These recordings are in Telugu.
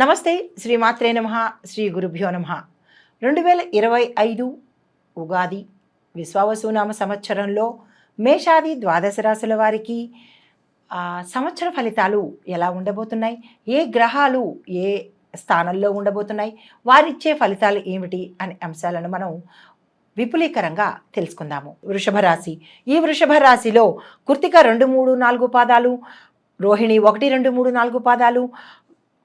నమస్తే శ్రీ మాత్రే నమ శ్రీ గురుభ్యో నమ. రెండు వేల ఇరవై ఐదు ఉగాది విశ్వావసునామ సంవత్సరంలో మేషాది ద్వాదశ రాశుల వారికి సంవత్సర ఫలితాలు ఎలా ఉండబోతున్నాయి? ఏ గ్రహాలు ఏ స్థానంలో ఉండబోతున్నాయి? వారిచ్చే ఫలితాలు ఏమిటి? అనే అంశాలను మనం విపులీకరంగా తెలుసుకుందాము. వృషభ రాశి. ఈ వృషభ రాశిలో కృతిక రెండు మూడు నాలుగు పాదాలు రోహిణి ఒకటి రెండు మూడు నాలుగు పాదాలు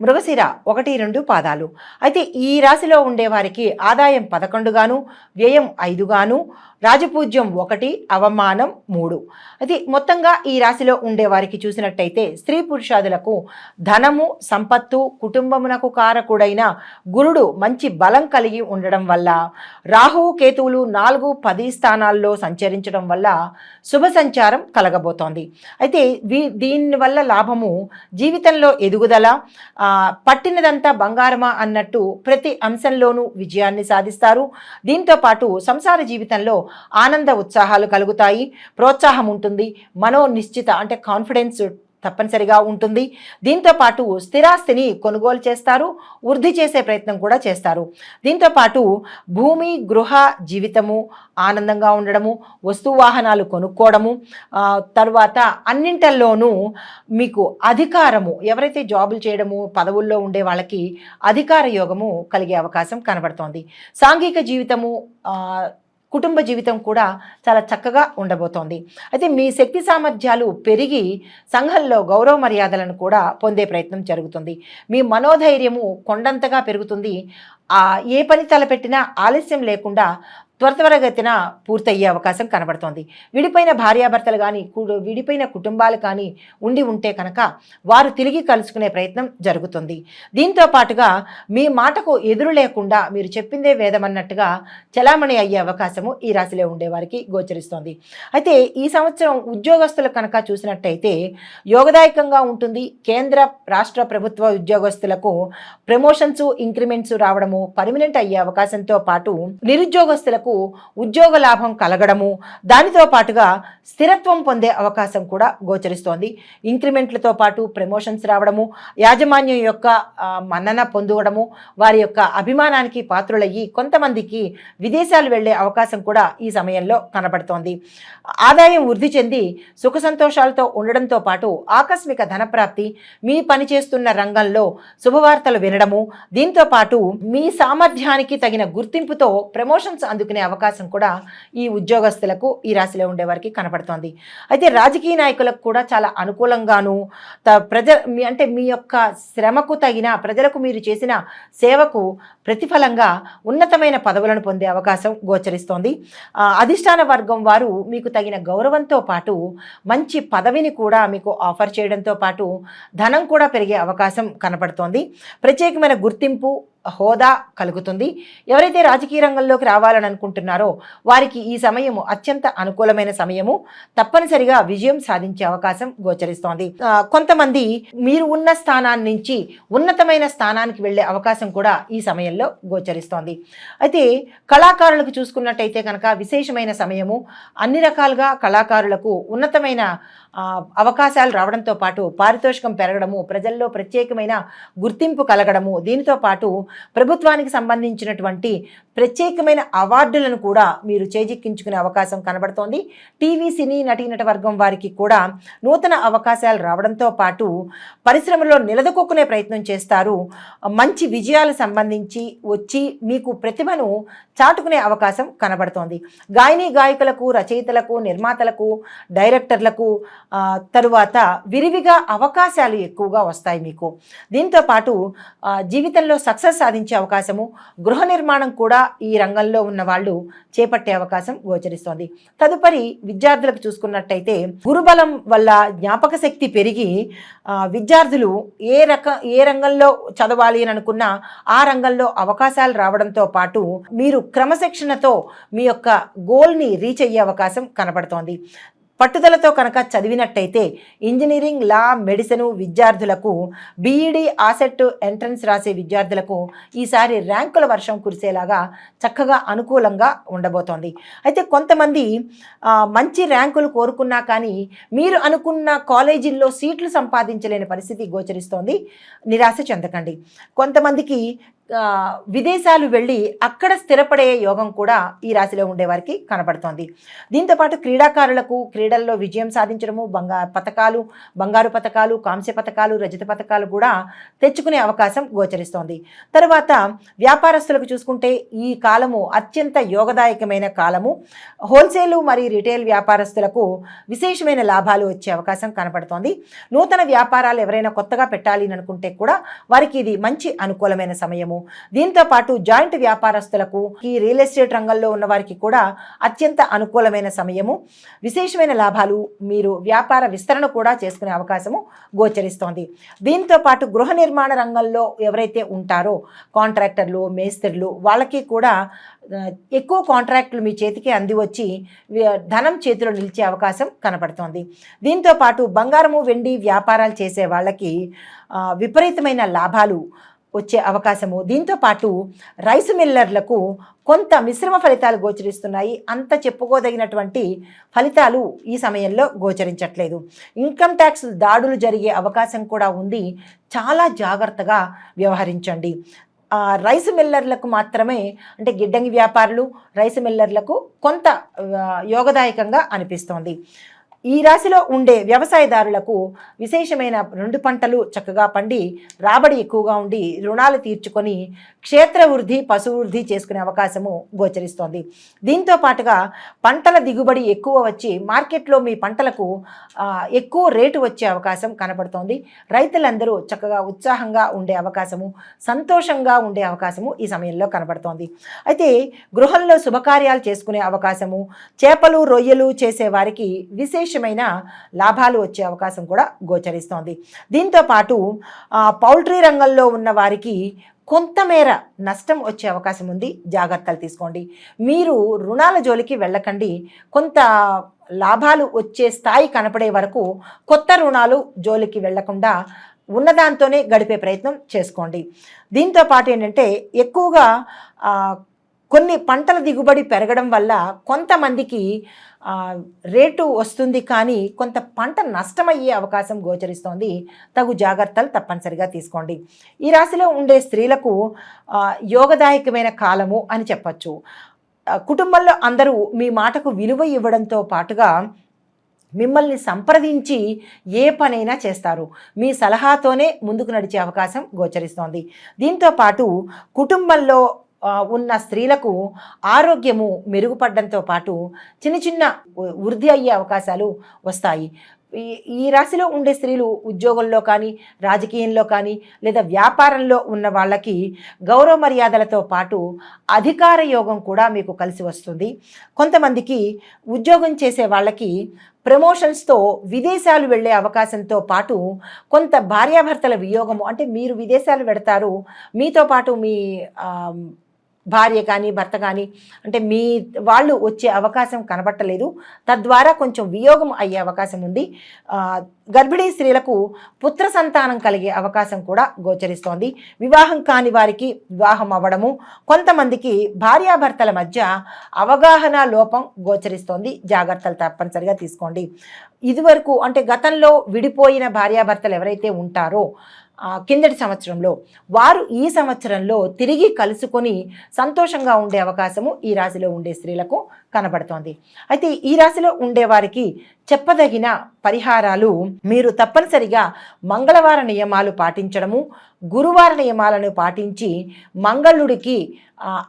మృగశిర ఒకటి రెండు పాదాలు. అయితే ఈ రాశిలో ఉండేవారికి ఆదాయం పదకొండుగాను వ్యయం ఐదుగాను రాజపూజ్యం ఒకటి అవమానం మూడు. అది మొత్తంగా ఈ రాశిలో ఉండేవారికి చూసినట్టయితే స్త్రీ పురుషాదులకు ధనము సంపత్తు కుటుంబమునకు కారకుడైన గురుడు మంచి బలం కలిగి ఉండడం వల్ల రాహు కేతువులు నాలుగు పది స్థానాల్లో సంచరించడం వల్ల శుభ సంచారం కలగబోతోంది. అయితే వీ దీనివల్ల లాభము జీవితంలో ఎదుగుదల పట్టినదంతా బంగారమా అన్నట్టు ప్రతి అంశంలోనూ విజయాన్ని సాధిస్తారు. దీంతో పాటు సంసార జీవితంలో ఆనంద ఉత్సాహాలు కలుగుతాయి ప్రోత్సాహం ఉంటుంది మనో నిశ్చిత అంటే కాన్ఫిడెన్స్ తప్పనిసరిగా ఉంటుంది. దీంతో పాటు స్థిరాస్తిని కొనుగోలు చేస్తారు వృద్ధి చేసే ప్రయత్నం కూడా చేస్తారు. దీంతో పాటు భూమి గృహ జీవితము ఆనందంగా ఉండడము వస్తు వాహనాలు కొనుక్కోవడము తర్వాత అన్నింటల్లోనూ మీకు అధికారము ఎవరైతే జాబులు చేయడము పదవుల్లో ఉండే వాళ్ళకి అధికార యోగము కలిగే అవకాశం కనబడుతోంది. సాంఘిక జీవితము కుటుంబ జీవితం కూడా చాలా చక్కగా ఉండబోతోంది. అయితే మీ శక్తి సామర్థ్యాలు పెరిగి సంఘంలో గౌరవ మర్యాదలను కూడా పొందే ప్రయత్నం జరుగుతుంది. మీ మనోధైర్యము కొండంతగా పెరుగుతుంది. ఏ పని తలపెట్టినా ఆలస్యం లేకుండా త్వర త్వరగతిన పూర్తయ్యే అవకాశం కనబడుతోంది. విడిపోయిన భార్యాభర్తలు కానీ విడిపోయిన కుటుంబాలు కానీ ఉండి ఉంటే కనుక వారు తిరిగి కలుసుకునే ప్రయత్నం జరుగుతుంది. దీంతో పాటుగా మీ మాటకు ఎదురు లేకుండా మీరు చెప్పిందే వేదమన్నట్టుగా చలామణి అయ్యే అవకాశము ఈ రాశిలో ఉండేవారికి గోచరిస్తోంది. అయితే ఈ సంవత్సరం ఉద్యోగస్తులు కనుక చూసినట్టయితే యోగదాయకంగా ఉంటుంది. కేంద్ర రాష్ట్ర ప్రభుత్వ ఉద్యోగస్తులకు ప్రమోషన్స్ ఇంక్రిమెంట్స్ రావడము పర్మనెంట్ అయ్యే అవకాశంతో పాటు నిరుద్యోగస్తులకు ఉద్యోగ లాభం కలగడము దానితో పాటుగా స్థిరత్వం పొందే అవకాశం కూడా గోచరిస్తోంది. ఇంక్రిమెంట్లతో పాటు ప్రమోషన్స్ రావడము యాజమాన్యం యొక్క మన్నన పొందడము వారి యొక్క అభిమానానికి పాత్రులయ్యి కొంతమందికి విదేశాలు వెళ్ళే అవకాశం కూడా ఈ సమయంలో కనబడుతోంది. ఆదాయం వృద్ధి చెంది సుఖ సంతోషాలతో ఉండడంతో పాటు ఆకస్మిక ధనప్రాప్తి మీ పనిచేస్తున్న రంగంలో శుభవార్తలు వినడము దీంతో పాటు మీ సామర్థ్యానికి తగిన గుర్తింపుతో ప్రమోషన్స్ అందుకునే అవకాశం కూడా ఈ ఉద్యోగస్తులకు ఈ రాశిలో ఉండేవారికి కనపడుతోంది. అయితే రాజకీయ నాయకులకు కూడా చాలా అనుకూలంగాను త ప్రజ మీ అంటే మీ యొక్క శ్రమకు తగిన ప్రజలకు మీరు చేసిన సేవకు ప్రతిఫలంగా ఉన్నతమైన పదవులను పొందే అవకాశం గోచరిస్తోంది. అధిష్టాన వర్గం వారు మీకు తగిన గౌరవంతో పాటు మంచి పదవిని కూడా మీకు ఆఫర్ చేయడంతో పాటు ధనం కూడా పెరిగే అవకాశం కనపడుతోంది. ప్రత్యేకమైన గుర్తింపు హోదా కలుగుతుంది. ఎవరైతే రాజకీయ రంగంలోకి రావాలని అనుకుంటున్నారో వారికి ఈ సమయము అత్యంత అనుకూలమైన సమయము. తప్పనిసరిగా విజయం సాధించే అవకాశం గోచరిస్తోంది. కొంతమంది మీరు ఉన్న స్థానాన్ని నుంచి ఉన్నతమైన స్థానానికి వెళ్ళే అవకాశం కూడా ఈ సమయంలో గోచరిస్తోంది. అయితే కళాకారులకు చూసుకున్నట్టయితే కనుక విశేషమైన సమయము. అన్ని రకాలుగా కళాకారులకు ఉన్నతమైన అవకాశాలు రావడంతో పాటు పారితోషికం పెరగడము ప్రజల్లో ప్రత్యేకమైన గుర్తింపు కలగడము దీనితో పాటు ప్రభుత్వానికి సంబంధించినటువంటి ప్రత్యేకమైన అవార్డులను కూడా మీరు చేజిక్కించుకునే అవకాశం కనబడుతోంది. టీవీ సినీ నటీనట వర్గం వారికి కూడా నూతన అవకాశాలు రావడంతో పాటు పరిశ్రమలో నిలదొక్కునే ప్రయత్నం చేస్తారు. మంచి విజయాలు సంబంధించి వచ్చి మీకు ప్రతిభను చాటుకునే అవకాశం కనబడుతోంది. గాయని గాయకులకు రచయితలకు నిర్మాతలకు డైరెక్టర్లకు తరువాత విరివిగా అవకాశాలు ఎక్కువగా వస్తాయి మీకు. దీంతో పాటు జీవితంలో సక్సెస్ సాధించే అవకాశము గృహ నిర్మాణం కూడా ఈ రంగంలో ఉన్న వాళ్ళు చేపట్టే అవకాశం గోచరిస్తోంది. తదుపరి విద్యార్థులకు చూసుకున్నట్టయితే గురుబలం వల్ల జ్ఞాపక శక్తి పెరిగి విద్యార్థులు ఏ రక ఏ రంగంలో చదవాలి అని అనుకున్నా ఆ రంగంలో అవకాశాలు రావడంతో పాటు మీరు క్రమశిక్షణతో మీ యొక్క గోల్ని రీచ్ అయ్యే అవకాశం కనబడుతోంది పట్టుదలతో కనుక చదివినట్టయితే ఇంజనీరింగ్ లా మెడిసిన్ విద్యార్థులకు బీఈడి ఆసెట్ ఎంట్రన్స్ రాసే విద్యార్థులకు ఈసారి ర్యాంకుల వర్షం కురిసేలాగా చక్కగా అనుకూలంగా ఉండబోతోంది. అయితే కొంతమంది మంచి ర్యాంకులు కోరుకున్నా కానీ మీరు అనుకున్న కాలేజీల్లో సీట్లు సంపాదించలేని పరిస్థితి గోచరిస్తోంది. నిరాశ చెందకండి. కొంతమందికి విదేశాలు వెళ్ళి అక్కడ స్థిరపడే యోగం కూడా ఈ రాశిలో ఉండేవారికి కనబడుతోంది. దీంతోపాటు క్రీడాకారులకు క్రీడల్లో విజయం సాధించడము బంగా పథకాలు బంగారు పథకాలు కాంస్య పథకాలు రజత పథకాలు కూడా తెచ్చుకునే అవకాశం గోచరిస్తోంది. తర్వాత వ్యాపారస్తులకు చూసుకుంటే ఈ కాలము అత్యంత యోగదాయకమైన కాలము. హోల్సేలు మరియు రిటైల్ వ్యాపారస్తులకు విశేషమైన లాభాలు వచ్చే అవకాశం కనపడుతోంది నూతన వ్యాపారాలు ఎవరైనా కొత్తగా పెట్టాలి అని అనుకుంటే కూడా వారికి ఇది మంచి అనుకూలమైన సమయము. దీంతో పాటు జాయింట్ వ్యాపారస్తులకు ఈ రియల్ ఎస్టేట్ రంగంలో ఉన్న వారికి కూడా అత్యంత అనుకూలమైన సమయము. విశేషమైన లాభాలు మీరు వ్యాపార విస్తరణ కూడా చేసుకునే అవకాశము గోచరిస్తోంది. దీంతో పాటు గృహ నిర్మాణ రంగంలో ఎవరైతే ఉంటారో కాంట్రాక్టర్లు మేస్త్రులు వాళ్ళకి కూడా ఎక్కువ కాంట్రాక్టులు మీ చేతికి అంది వచ్చి ధనం చేతిలో నిలిచే అవకాశం కనపడుతోంది. దీంతో పాటు బంగారము వెండి వ్యాపారాలు చేసే వాళ్ళకి విపరీతమైన లాభాలు వచ్చే అవకాశము. దీంతో పాటు రైస్ మిల్లర్లకు కొంత మిశ్రమ ఫలితాలు గోచరిస్తున్నాయి. అంత చెప్పుకోదగినటువంటి ఫలితాలు ఈ సమయంలో గోచరించట్లేదు. ఇన్కమ్ ట్యాక్స్ దాడులు జరిగే అవకాశం కూడా ఉంది. చాలా జాగ్రత్తగా వ్యవహరించండి. రైస్ మిల్లర్లకు మాత్రమే అంటే గిడ్డంగి వ్యాపారులు రైస్ మిల్లర్లకు కొంత యోగదాయకంగా అనిపిస్తోంది. ఈ రాశిలో ఉండే వ్యవసాయదారులకు విశేషమైన రెండు పంటలు చక్కగా పండి రాబడి ఎక్కువగా ఉండి రుణాలు తీర్చుకొని క్షేత్ర వృద్ధి పశు వృద్ధి చేసుకునే అవకాశము గోచరిస్తోంది. దీంతో పాటుగా పంటల దిగుబడి ఎక్కువ వచ్చి మార్కెట్లో మీ పంటలకు ఎక్కువ రేటు వచ్చే అవకాశం కనపడుతోంది రైతులందరూ చక్కగా ఉత్సాహంగా ఉండే అవకాశము సంతోషంగా ఉండే అవకాశము ఈ సమయంలో కనబడుతోంది. అయితే గృహంలో శుభకార్యాలు చేసుకునే అవకాశము చేపలు రొయ్యలు చేసే వారికి విశేషమైన లాభాలు వచ్చే అవకాశం కూడా గోచరిస్తోంది. దీంతో పాటు పౌల్ట్రీ రంగంలో ఉన్న వారికి కొంతమేర నష్టం వచ్చే అవకాశం ఉంది. జాగ్రత్తలు తీసుకోండి. మీరు రుణాల జోలికి వెళ్ళకండి. కొంత లాభాలు వచ్చే స్థాయి కనపడే వరకు కొత్త రుణాలు జోలికి వెళ్ళకుండా ఉన్నదాంతోనే గడిపే ప్రయత్నం చేసుకోండి. దీంతో పాటు ఏంటంటే ఎక్కువగా కొన్ని పంటల దిగుబడి పెరగడం వల్ల కొంతమందికి రేటు వస్తుంది కానీ కొంత పంట నష్టమయ్యే అవకాశం గోచరిస్తోంది. తగు జాగ్రత్తలు తప్పనిసరిగా తీసుకోండి. ఈ రాశిలో ఉండే స్త్రీలకు యోగదాయకమైన కాలము అని చెప్పచ్చు. కుటుంబంలో అందరూ మీ మాటకు విలువ ఇవ్వడంతో పాటుగా మిమ్మల్ని సంప్రదించి ఏ పనైనా చేస్తారు. మీ సలహాతోనే ముందుకు నడిచే అవకాశం గోచరిస్తోంది. దీంతో పాటు కుటుంబంలో ఉన్న స్త్రీలకు ఆరోగ్యము మెరుగుపడడంతో పాటు చిన్న చిన్న వృద్ధి అయ్యే అవకాశాలు వస్తాయి. ఈ ఈ రాశిలో ఉండే స్త్రీలు ఉద్యోగంలో కానీ రాజకీయంలో కానీ లేదా వ్యాపారంలో ఉన్న వాళ్ళకి గౌరవ మర్యాదలతో పాటు అధికార యోగం కూడా మీకు కలిసి వస్తుంది. కొంతమందికి ఉద్యోగం చేసే వాళ్ళకి ప్రమోషన్స్తో విదేశాలు వెళ్ళే అవకాశంతో పాటు కొంత భార్యాభర్తల వియోగము అంటే మీరు విదేశాలు పెడతారు మీతో పాటు మీ భార్య కానీ భర్త కానీ అంటే మీ వాళ్ళు వచ్చే అవకాశం కనబట్టలేదు. తద్వారా కొంచెం వియోగం అయ్యే అవకాశం ఉంది. గర్భిణీ స్త్రీలకు పుత్ర సంతానం కలిగే అవకాశం కూడా గోచరిస్తోంది. వివాహం కాని వారికి వివాహం అవ్వడము కొంతమందికి భార్యాభర్తల మధ్య అవగాహన లోపం గోచరిస్తోంది. జాగ్రత్తలు తప్పనిసరిగా తీసుకోండి. ఇదివరకు అంటే గతంలో విడిపోయిన భార్యాభర్తలు ఎవరైతే ఉంటారో కిందటి సంవత్సరంలో వారు ఈ సంవత్సరంలో తిరిగి కలుసుకొని సంతోషంగా ఉండే అవకాశము ఈ రాశిలో ఉండే స్త్రీలకు కనబడుతోంది. అయితే ఈ రాశిలో ఉండే వారికి చెప్పదగిన పరిహారాలు మీరు తప్పనిసరిగా మంగళవార నియమాలు పాటించడము గురువార నియమాలను పాటించి మంగళుడికి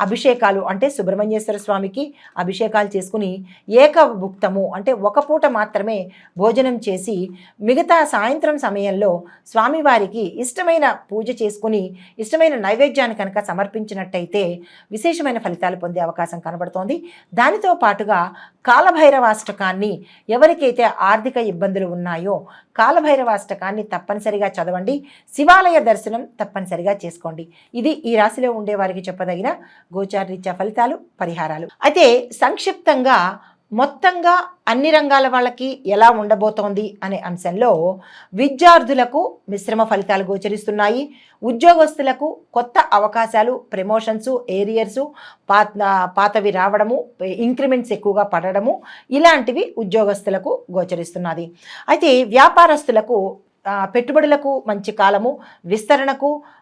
అభిషేకాలు అంటే సుబ్రహ్మణ్యేశ్వర స్వామికి అభిషేకాలు చేసుకుని ఏకభుక్తము అంటే ఒక పూట మాత్రమే భోజనం చేసి మిగతా సాయంత్రం సమయంలో స్వామివారికి ఇష్టమైన పూజ చేసుకుని ఇష్టమైన నైవేద్యాన్ని కనుక సమర్పించినట్టయితే విశేషమైన ఫలితాలు పొందే అవకాశం కనబడుతోంది. దానితో పాటుగా కాలభైరవాష్టకాన్ని ఎవరికైతే ఆర్థిక ఇబ్బందులు ఉన్నాయో కాలభైరవాష్టకాన్ని తప్పనిసరిగా చదవండి. శివాలయ దర్శనం తప్పనిసరిగా చేసుకోండి. ఇది ఈ రాశిలో ఉండే వారికి చెప్పదగిన గోచారరీత్యా ఫలితాలు పరిహారాలు. అయితే సంక్షిప్తంగా మొత్తంగా అన్ని రంగాల వాళ్ళకి ఎలా ఉండబోతోంది అనే అంశంలో విద్యార్థులకు మిశ్రమ ఫలితాలు గోచరిస్తున్నాయి. ఉద్యోగస్తులకు కొత్త అవకాశాలు ప్రమోషన్స్ ఏరియర్స్ పాత పాతవి రావడము ఇంక్రిమెంట్స్ ఎక్కువగా పడడము ఇలాంటివి ఉద్యోగస్తులకు గోచరిస్తున్నది. అయితే వ్యాపారస్తులకు పెట్టుబడులకు మంచి కాలము విస్తరణకు